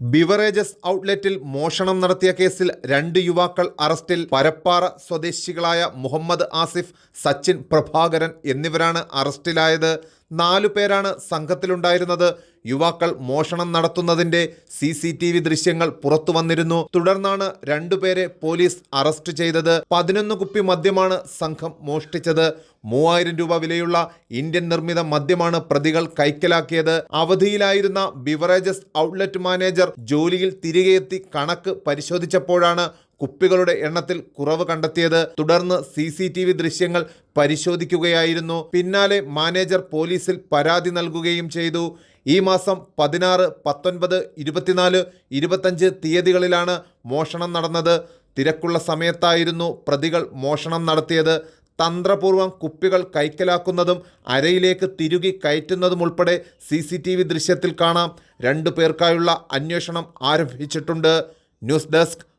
Beverages ഔട്ട്ലെറ്റിൽ മോഷണം നടത്തിയ കേസിൽ രണ്ട് യുവാക്കൾ അറസ്റ്റിൽ പരപ്പാറ സ്വദേശികളായ മുഹമ്മദ് ആസിഫ് സച്ചിൻ പ്രഭാകരൻ എന്നിവരാണ് അറസ്റ്റിലായത്. നാലു പേരാണ് സംഘത്തിലുണ്ടായിരുന്നത്. യുവാക്കൾ മോഷണം നടത്തുന്നതിന്റെ സി സി ടി വി ദൃശ്യങ്ങൾ പുറത്തു വന്നിരുന്നു. തുടർന്നാണ് രണ്ടുപേരെ പോലീസ് അറസ്റ്റ് ചെയ്തത്. പതിനൊന്ന് കുപ്പി മദ്യമാണ് സംഘം മോഷ്ടിച്ചത്. മൂവായിരം രൂപ വിലയുള്ള ഇന്ത്യൻ നിർമ്മിത മദ്യമാണ് പ്രതികൾ കൈക്കലാക്കിയത്. അവധിയിലായിരുന്ന ബിവറേജസ് ഔട്ട്ലെറ്റ് മാനേജർ ജോലിയിൽ തിരികെ എത്തി കണക്ക് പരിശോധിച്ചപ്പോഴാണ് കുപ്പികളുടെ എണ്ണത്തിൽ കുറവ് കണ്ടെത്തിയത്. തുടർന്ന് സി സി ടി വി ദൃശ്യങ്ങൾ പരിശോധിക്കുകയായിരുന്നു. പിന്നാലെ മാനേജർ പോലീസിൽ പരാതി നൽകുകയും ചെയ്തു. ഈ മാസം പതിനാറ് പത്തൊൻപത് ഇരുപത്തിനാല് ഇരുപത്തഞ്ച് തീയതികളിലാണ് മോഷണം നടന്നത്. തിരക്കുള്ള സമയത്തായിരുന്നു പ്രതികൾ മോഷണം നടത്തിയത്. തന്ത്രപൂർവം കുപ്പികൾ കൈക്കലാക്കുന്നതും അരയിലേക്ക് തിരുകി കയറ്റുന്നതും ഉൾപ്പെടെ സി സി ടി വി ദൃശ്യത്തിൽ കാണാം. രണ്ടു പേർക്കായുള്ള അന്വേഷണം ആരംഭിച്ചിട്ടുണ്ട്. News desk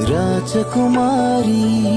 Rajakumari.